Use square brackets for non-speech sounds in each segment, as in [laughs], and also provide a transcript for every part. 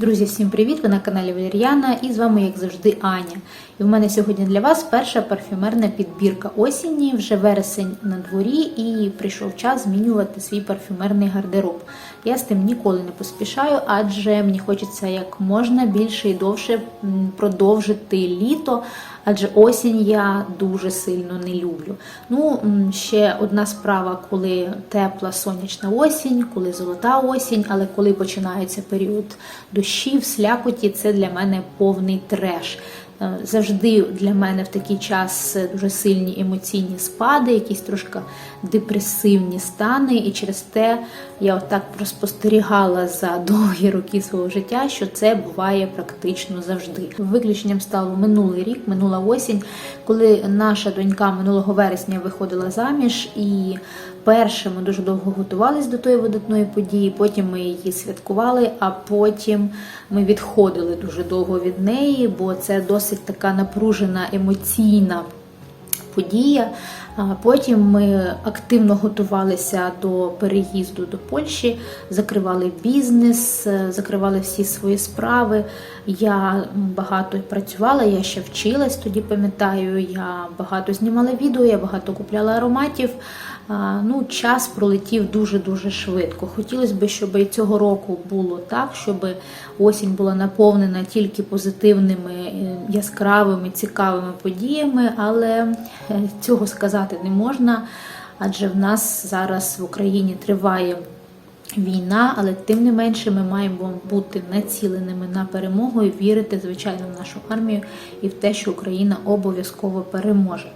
Друзі, всім привіт! Ви на каналі Валеріана і з вами, як завжди, Аня. І в мене сьогодні для вас перша парфюмерна підбірка осінні, вже вересень на дворі, і прийшов час змінювати свій парфюмерний гардероб. Я з тим ніколи не поспішаю, адже мені хочеться як можна більше і довше продовжити літо, адже осінь я дуже сильно не люблю. Ну, ще одна справа, коли тепла сонячна осінь, коли золота осінь, але коли починається період дощів, слякоті, це для мене повний треш. Е, Завжди для мене в такий час дуже сильні емоційні спади, якісь трошки депресивні стани, і через те я отак спостерігала за [laughs] довгі роки свого життя, що це буває практично завжди. Виключенням став минулий рік, минула осінь, коли наша донька минулого вересня виходила заміж, і перше ми дуже довго готувалися до тої видатної події. Потім ми її святкували, а потім ми відходили дуже довго від неї, бо це досить така напружена емоційна подія. Потім ми активно готувалися до переїзду до Польщі, закривали бізнес, закривали всі свої справи. Я багато працювала, я ще вчилась тоді, пам'ятаю. Я багато знімала відео, я багато купляла ароматів. Ну, час пролетів дуже-дуже швидко. Хотілося б, щоб і цього року було так, щоб осінь була наповнена тільки позитивними, е, яскравими, цікавими подіями, але е, цього сказати не можна, адже в нас зараз в Україні триває. Війна, але тим не менше ми маємо бути націленими на перемогу і вірити, звичайно, в нашу армію і в те, що Україна обов'язково переможе.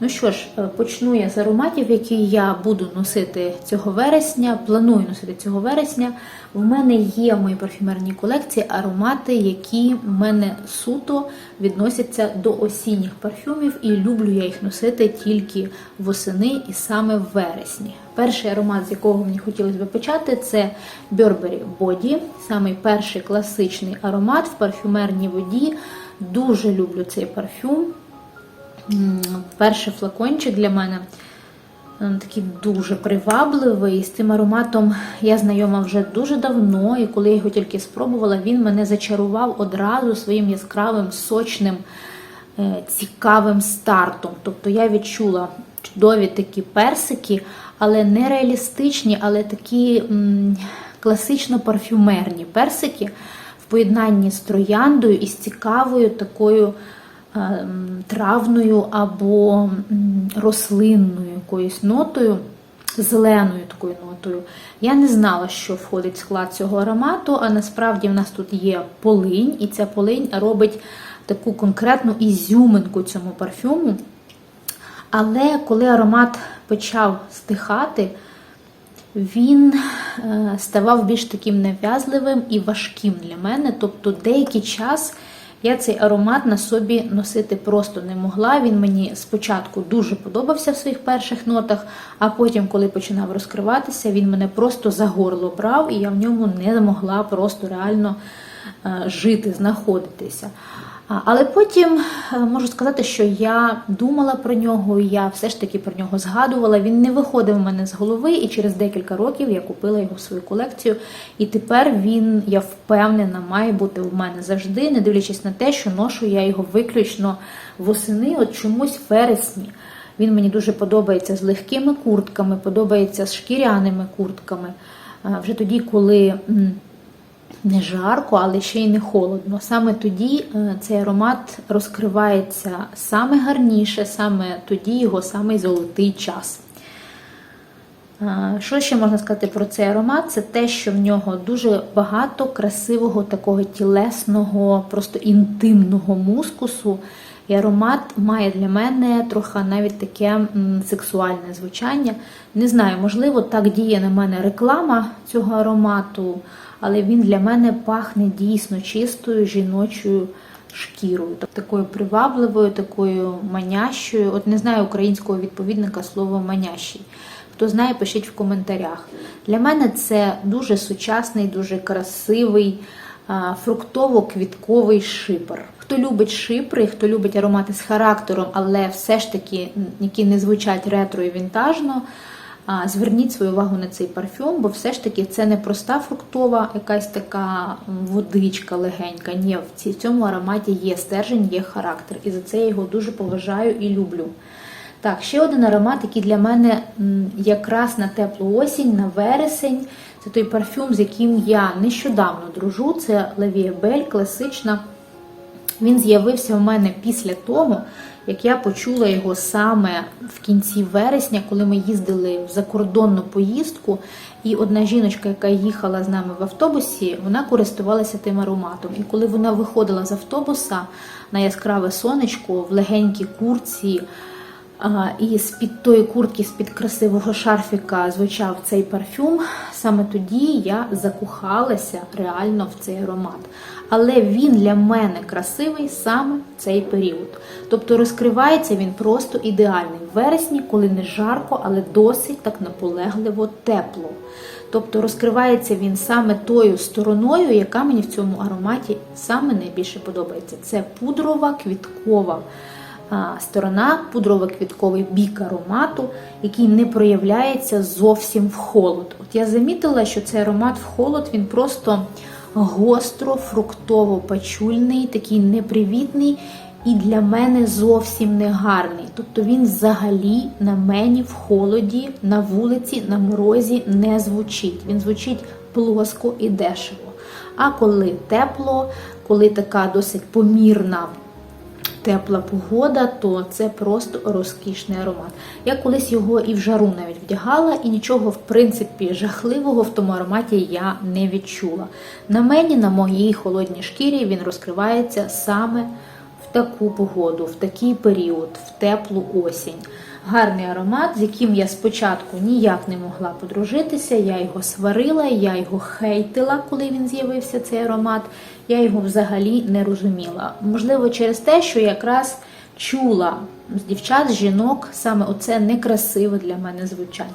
Ну що ж, е, почну я з ароматів, які я буду носити цього вересня. Планую носити цього вересня. В мене є в моїй парфюмерній колекції аромати, які в мене суто відносяться до осінніх парфюмів, і люблю я їх носити тільки восени і саме в вересні. Перший аромат, з якого мені хотілося б почати, це Burberry Body, самий перший класичний аромат в парфюмерній воді. Дуже люблю цей парфюм. Перший флакончик для мене е, такий дуже привабливий. З цим ароматом я знайома вже дуже давно, і коли я його тільки спробувала, він мене зачарував одразу своїм яскравим, сочним, е, цікавим стартом. Тобто я відчула чудові такі персики, але не реалістичні, але такі класично парфюмерні персики в поєднанні з трояндою і з цікавою такою травною або рослинною якоюсь нотою. Зеленою такою нотою. Я не знала, що входить в склад цього аромату, а насправді в нас тут є полинь, і ця полинь робить таку конкретну ізюминку цьому парфюму. Але коли аромат почав стихати, він е, ставав більш таким нав'язливим і важким для мене. Тобто деякий час я цей аромат на собі носити просто не могла. Він мені спочатку дуже подобався в своїх перших нотах, а потім, коли починав розкриватися, він мене просто за горло брав, і я в ньому не могла просто реально е, жити, знаходитися. Але потім е, можу сказати, що я думала про нього, я все ж таки про нього згадувала. Він не виходив у мене з голови, і через декілька років я купила його в свою колекцію. І тепер він, я впевнена, має бути в мене завжди, не дивлячись на те, що ношу я його виключно восени, от чомусь в вересні. Він мені дуже подобається з легкими куртками, подобається з шкіряними куртками. Вже тоді, коли. Не жарко, але ще й не холодно. Саме тоді е, цей аромат розкривається саме гарніше, саме тоді його самий золотий час. Е, Що ще можна сказати про цей аромат? Це те, що в нього дуже багато красивого, такого тілесного, просто інтимного мускусу. І аромат має для мене трохи навіть таке сексуальне звучання. Не знаю, можливо, так діє на мене реклама цього аромату, але він для мене пахне дійсно чистою жіночою шкірою, тобто такою привабливою, такою манящою. От не знаю українського відповідника слова манящий. Хто знає, пишіть в коментарях. Для мене це дуже сучасний, дуже красивий фруктово-квітковий шипр. Хто любить шипри, хто любить аромати з характером, але все ж таки, які не звучать ретро і вінтажно, зверніть свою увагу на цей парфюм, бо все ж таки це не проста фруктова, якась така водичка легенька. Ні, в цьому ароматі є стержень, є характер. І за це я його дуже поважаю і люблю. Так, ще один аромат, який для мене якраз на теплу осінь, на вересень. Це той парфюм, з яким я нещодавно дружу. Це Левієбель, класична. Він з'явився в мене після того, як я почула його саме в кінці вересня, коли ми їздили в закордонну поїздку. І одна жіночка, яка їхала з нами в автобусі, вона користувалася тим ароматом. І коли вона виходила з автобуса на яскраве сонечко в легенькій курці, І з-під тої куртки, з-під красивого шарфіка звучав цей парфюм. Саме тоді я закохалася реально в цей аромат. Але він для мене красивий саме в цей період. Тобто розкривається він просто ідеальний в вересні, коли не жарко, але досить так наполегливо тепло. Тобто розкривається він саме тою стороною, яка мені в цьому ароматі саме найбільше подобається. Це пудрова квіткова сторона, пудрово-квітковий бік аромату, який не проявляється зовсім в холод. От я замітила, що цей аромат в холод він просто гостро, фруктово пачульний, такий непривітний. І для мене зовсім не гарний. Тобто він взагалі на мені в холоді, на вулиці, на морозі не звучить. Він звучить плоско і дешево. А коли тепло, коли така досить помірна тепла погода, то це просто розкішний аромат. Я колись його і в жару навіть вдягала, і нічого, в принципі, жахливого в тому ароматі я не відчула. На мені, на моїй холодній шкірі, він розкривається саме в таку погоду, в такий період, в теплу осінь. Гарний аромат, з яким я спочатку ніяк не могла подружитися. Я його сварила, я його хейтила, коли він з'явився цей аромат. Я його взагалі не розуміла. Можливо, через те, що якраз чула з дівчат, з жінок саме оце некрасиве для мене звучання.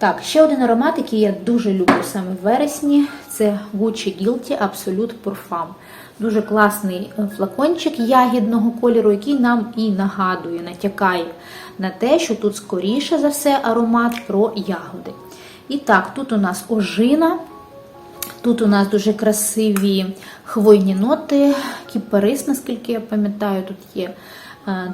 Так, ще один аромат, який я дуже люблю саме в вересні, це Gucci Guilty Absolute Parfum. Дуже класний е, флакончик ягідного кольору, який нам і нагадує, натякає на те, що тут скоріше за все аромат про ягоди. І так, тут у нас ожина, тут у нас дуже красиві хвойні ноти, кіпарис, наскільки я пам'ятаю, тут є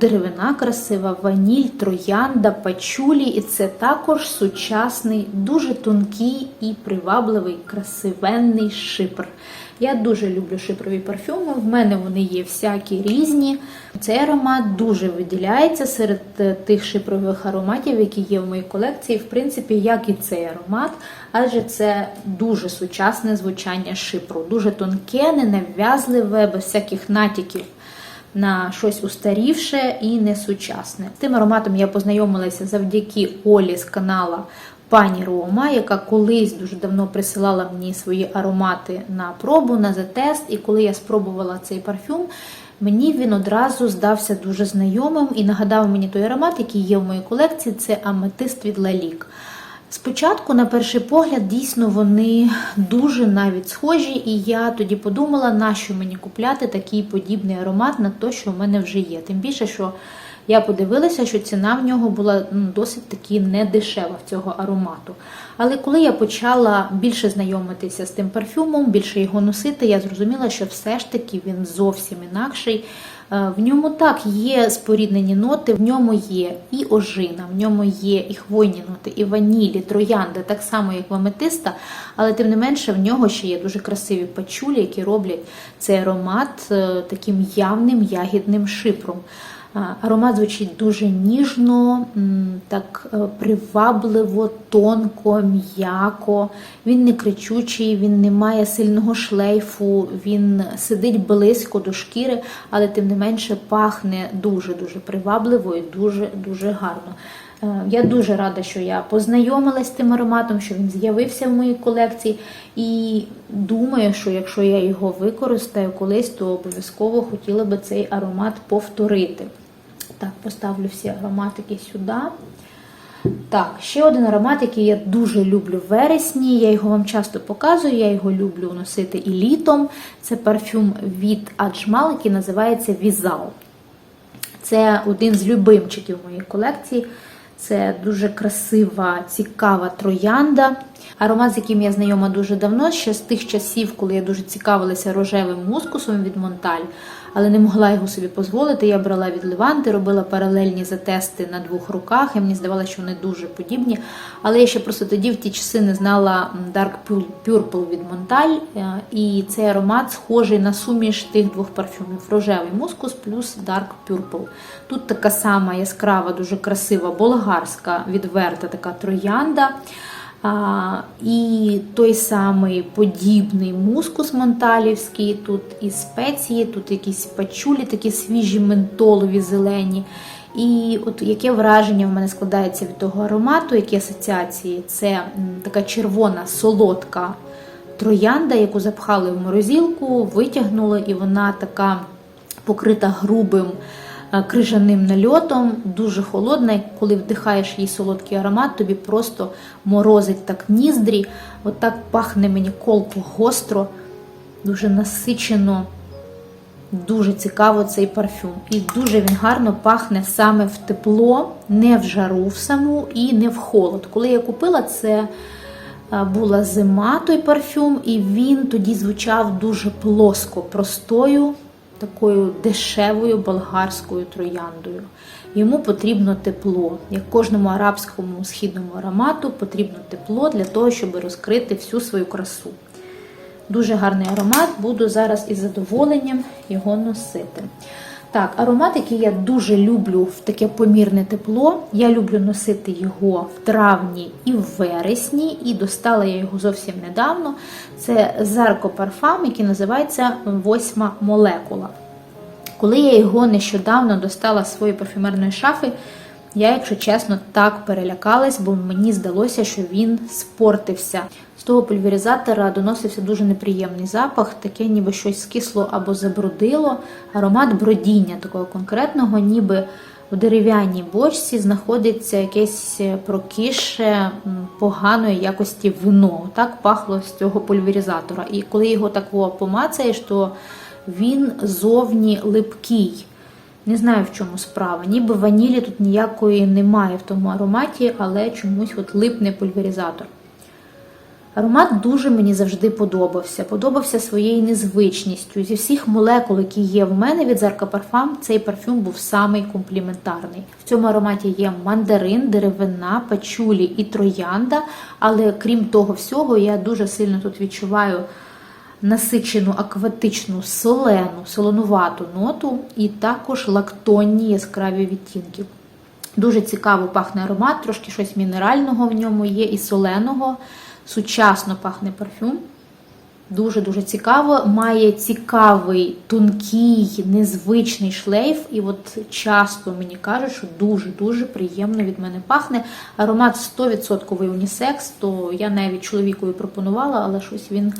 деревина красива, ваніль, троянда, пачулі. І це також сучасний, дуже тонкий і привабливий, красивенний шипр. Я дуже люблю шипрові парфюми. В мене вони є всякі різні. Цей аромат дуже виділяється серед е, тих шипрових ароматів, які є в моїй колекції, в принципі, як і цей аромат, адже це дуже сучасне звучання шипру, дуже тонке, ненав'язливе, без всяких натяків на щось устарівше і несучасне. З тим ароматом я познайомилася завдяки Олі з канала пані Рома, яка колись дуже давно присилала мені свої аромати на пробу, на затест. І коли я спробувала цей парфюм, мені він одразу здався дуже знайомим і нагадав мені той аромат, який є в моїй колекції, це аметист від Лалік. Спочатку, на перший погляд, дійсно вони дуже навіть схожі, і я тоді подумала, нащо мені купляти такий подібний аромат на те, що в мене вже є. Тим більше, що я подивилася, що ціна в нього була ну, досить таки недешева в цього аромату. Але коли я почала більше знайомитися з тим парфюмом, більше його носити, я зрозуміла, що все ж таки він зовсім інакший. Е, В ньому так є споріднені ноти, в ньому є і ожина, в ньому є і хвойні ноти, і ванілі, троянди, так само, як в аметиста, але тим не менше в нього ще є дуже красиві пачулі, які роблять цей аромат е, таким явним ягідним шипром. Аромат звучить дуже ніжно, так е, привабливо, тонко, м'яко. Він не кричучий, він не має сильного шлейфу, він сидить близько до шкіри, але тим не менше пахне дуже-дуже привабливо і дуже-дуже гарно. Е, Я дуже рада, що я познайомилась з тим ароматом, що він з'явився в моїй колекції. І думаю, що якщо я його використаю колись, то обов'язково хотіла би цей аромат повторити. Так, поставлю всі ароматики сюди. Так, ще один аромат, який я дуже люблю в вересні. Я його вам часто показую, я його люблю носити і літом. Це парфюм від Аджмал, який називається Візал. Це один з любимчиків моєї колекції. Це дуже красива, цікава троянда. Аромат, з яким я знайома дуже давно, ще з тих часів, коли я дуже цікавилася рожевим мускусом від Монталь, але не могла його собі дозволити. Я брала від Леванти, робила паралельні затести на двох руках, і мені здавалося, що вони дуже подібні. Але я ще просто тоді в ті часи не знала Dark Purple від Монталь, е, і цей аромат схожий на суміш тих двох парфюмів: рожевий мускус плюс Dark Purple. Тут така сама яскрава, дуже красива болгарська, відверта така троянда. І той самий подібний мускус монталівський, тут і спеції, тут якісь пачулі, такі свіжі ментолові зелені. І от яке враження в мене складається від того аромату, які асоціації? Це така червона солодка троянда, яку запхали в морозилку, витягнули, і вона така покрита грубим крижаним нальотом, дуже холодна. І коли вдихаєш її солодкий аромат, тобі просто морозить так ніздрі. От пахне мені колко гостро, дуже насичено. Дуже цікаво цей парфюм. І дуже він гарно пахне саме в тепло, не в жару в саму і не в холод. Коли я купила це. е, Була зима той парфюм, і він тоді звучав дуже плоско, простою, такою дешевою болгарською трояндою. Йому потрібно тепло. Як кожному арабському східному аромату потрібно тепло для того, щоб розкрити всю свою красу. Дуже гарний аромат, буду зараз із задоволенням його носити. Так, аромат, який я дуже люблю в таке помірне тепло. Я люблю носити його в травні і в вересні, і достала я його зовсім недавно. Це Зарко парфам, який називається Восьма молекула. Коли я його нещодавно достала з своєї парфюмерної шафи, я, якщо чесно, так перелякалась, бо мені здалося, що він спортився. З того пульверизатора доносився дуже неприємний запах, таке ніби щось скисло або забрудило. Аромат бродіння такого конкретного, ніби в дерев'яній бочці знаходиться якесь прокіше поганої якості вино. Так пахло з цього пульверизатора. І коли його так помацаєш, то він зовні липкий. Не знаю, в чому справа. Ніби ванілі тут ніякої немає в тому ароматі, але чомусь от липне пульверизатор. Аромат дуже мені завжди подобався. Подобався своєю незвичністю. Зі всіх молекул, які є в мене від Zarka Parfum, цей парфюм був самий компліментарний. В цьому ароматі є мандарин, деревина, пачулі і троянда. Але крім того всього, я дуже сильно тут відчуваю насичену акватичну солену, солонувату ноту і також лактонні яскраві відтінки. Дуже цікаво пахне аромат, трошки щось мінерального в ньому є і соленого. Сучасно пахне парфюм. Дуже-дуже цікаво. Має цікавий, тонкий, незвичний шлейф. І от часто мені кажуть, що дуже-дуже приємно від мене пахне. Аромат 100% унісекс, то я навіть чоловікові пропонувала, але щось він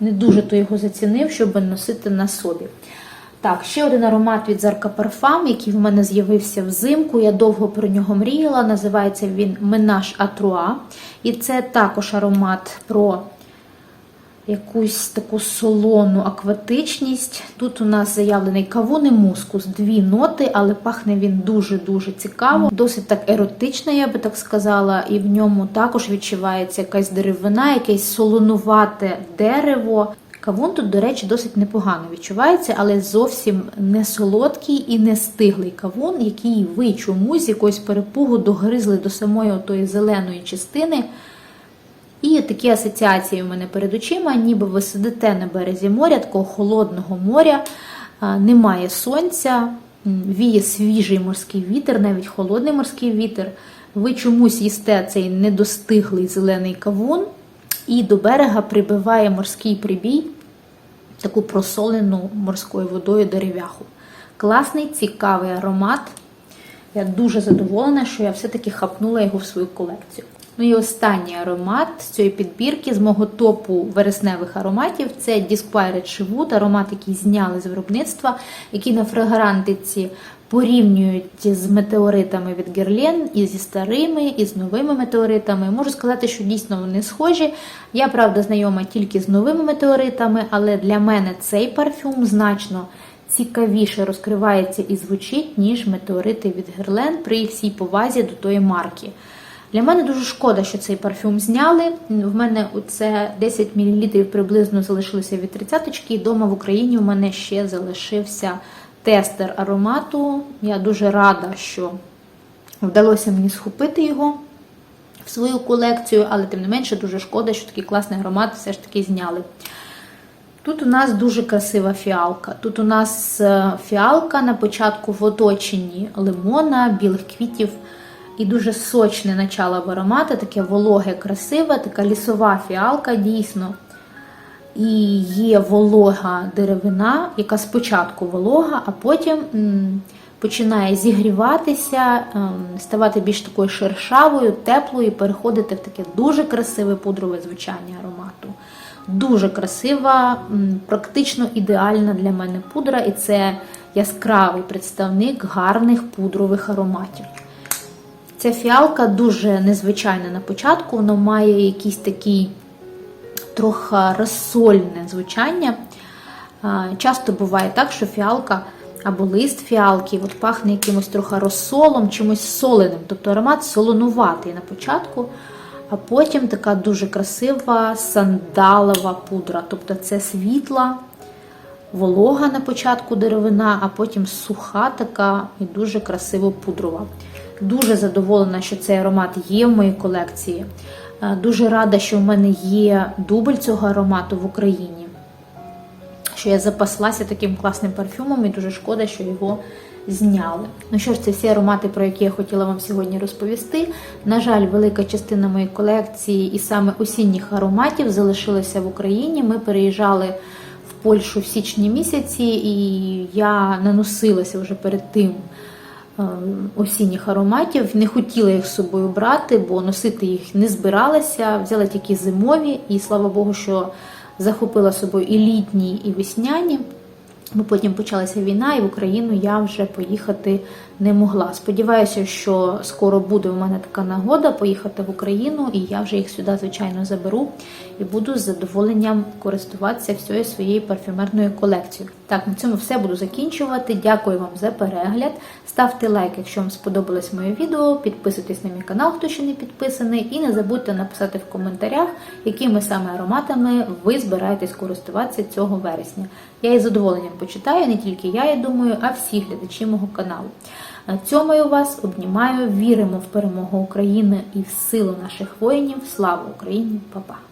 не дуже то його зацінив, щоб носити на собі. Так, ще один аромат від Зарка Парфам, який в мене з'явився взимку. Я довго про нього мріяла. Називається він Менаж Атруа. І це також аромат про якусь таку солону акватичність. Тут у нас заявлений кавун і мускус, дві ноти, але пахне він дуже-дуже цікаво. Досить так еротично, я би так сказала, і в ньому також відчувається якась деревина, якесь солонувате дерево. Кавун тут, до речі, досить непогано відчувається, але зовсім не солодкий і не стиглий кавун, який ви чомусь з якогось перепугу догризли до самої тої зеленої частини. І такі асоціації в мене перед очима, ніби ви сидите на березі моря, такого холодного моря, немає сонця, віє свіжий морський вітер, навіть холодний морський вітер. Ви чомусь їсте цей недостиглий зелений кавун, і до берега прибиває морський прибій, таку просолену морською водою дерев'яху. Класний, цікавий аромат. Я дуже задоволена, що я все-таки хапнула його в свою колекцію. Ну і останній аромат з цієї підбірки з мого топу вересневих ароматів це Disquired Chivwood, аромат, який зняли з виробництва, який на фрагрантиці порівнюють з метеоритами від Герлен і зі старими, і з новими метеоритами. Можу сказати, що дійсно вони схожі. Я, правда, знайома тільки з новими метеоритами, але для мене цей парфюм значно цікавіше розкривається і звучить, ніж метеорити від Герлен при всій повазі до тої марки. Для мене дуже шкода, що цей парфюм зняли. В мене це 10 мл приблизно залишилося від 30-ки. І Дома в Україні у мене ще залишився тестер аромату. Я дуже рада, що вдалося мені схопити його в свою колекцію, але тим не менше дуже шкода, що такий класний аромат все ж таки зняли. Тут у нас дуже красива фіалка. Тут у нас е, фіалка на початку в оточенні лимона, білих квітів і дуже сочне начало в аромати, таке вологе, красиве, така лісова фіалка дійсно. І є волога деревина, яка спочатку волога, а потім починає зігріватися, ем, ставати більш такою шершавою, теплою переходити в таке дуже красиве пудрове звучання аромату. Дуже красива, практично ідеальна для мене пудра, і це яскравий представник гарних пудрових ароматів. Ця фіалка дуже незвичайна на початку, вона має якийсь такий трохи розсольне звучання. Часто буває так, що фіалка або лист фіалки от пахне якимось трохи розсолом, чимось соленим. Тобто аромат солонуватий на початку, а потім така дуже красива сандалова пудра. Тобто це світла, волога на початку деревина, а потім суха така і дуже красиво пудрова. Дуже задоволена, що цей аромат є в моїй колекції. Е, Дуже рада, що в мене є дубль цього аромату в Україні. Що я запаслася таким класним парфюмом, і дуже шкода, що його зняли. Ну що ж, це всі аромати, про які я хотіла вам сьогодні розповісти. На жаль, велика частина моєї колекції і саме осінніх ароматів залишилася в Україні. Ми переїжджали в Польщу в січні місяці, і я наносилася вже перед тим осінніх ароматів. Не хотіла їх з собою брати, бо носити їх не збиралася. Взяла тільки зимові, і слава Богу, що захопила собою і літні, і весняні. Бо потім почалася війна, і в Україну я вже поїхати не могла. Сподіваюся, що скоро буде у мене така нагода поїхати в Україну, і я вже їх сюди, звичайно, заберу і буду з задоволенням користуватися всією своєю парфюмерною колекцією. Так, на цьому все буду закінчувати. Дякую вам за перегляд. Ставте лайк, якщо вам сподобалось моє відео. Підписуйтесь на мій канал, хто ще не підписаний, і не забудьте написати в коментарях, якими саме ароматами ви збираєтесь користуватися цього вересня. Я із задоволенням почитаю, не тільки я, я думаю, а всі глядачі мого каналу. На цьому я вас обнімаю. Віримо в перемогу України і в силу наших воїнів. Слава Україні! Па-па!